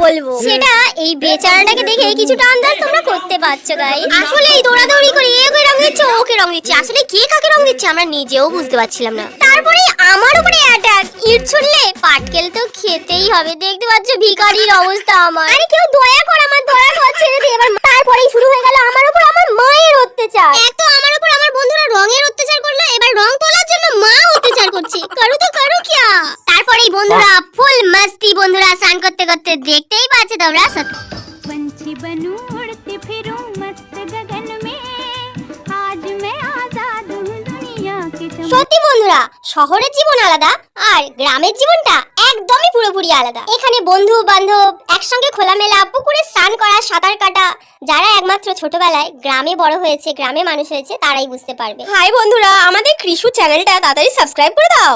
বলব? সেটা এই বেচারাটাকে দেখে কিছুটা আন্দাজ তোমরা করতে পারছ গাই আসলে এই দৌড়াদৌড়ি করে একে রং দিচ্ছে, ওকে রং দিচ্ছে। আসলে কে কাকে রং দিচ্ছে আমরা নিজেও বুঝতে পারছিলাম না। তারপরে আমার উপরে অ্যাটাক ইট ছুড়লে পাটকেল তো খেতেই হবে, দেখতে পাচ্ছ ভিখারির অবস্থা আমার। আরে কেউ দয়া কর আমার, দয়া কর, ছেড়ে দে। এবার তারপরেই শুরু হয়ে গেল আমার উপর আমার মায়ের অত্যাচার। এক তো আমার উপর আমার বন্ধুরা রঙের অত্যাচার করল, এবার রং তোলার জন্য মা অত্যাচার করছে। করো তো করো কিয়া? তারপরেই বন্ধুরা ফুল মাস্তি বন্ধুরা স্নান করতে করতে দেখতেই পাচ্ছে তোমরা সত্যি पंछी बनूं उड़ती फिरूं मस्त गगन में आज मैं आजाद हूँ दुनिया के चमन সত্যি বন্ধুরা শহরের জীবন আলাদা আর গ্রামের জীবনটা একদমই পুরোপুরি আলাদা এখানে বন্ধু বান্ধব একসঙ্গে খোলামেলা পুকুরে স্নান করা সাঁতার কাটা যারা একমাত্র ছোটবেলায় গ্রামে বড় হয়েছে গ্রামে মানুষ হয়েছে তারাই বুঝতে পারবে হাই বন্ধুরা আমাদের কৃষু চ্যানেলটা তাড়াতাড়ি সাবস্ক্রাইব করে দাও